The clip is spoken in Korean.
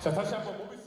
자 다시 한번 모비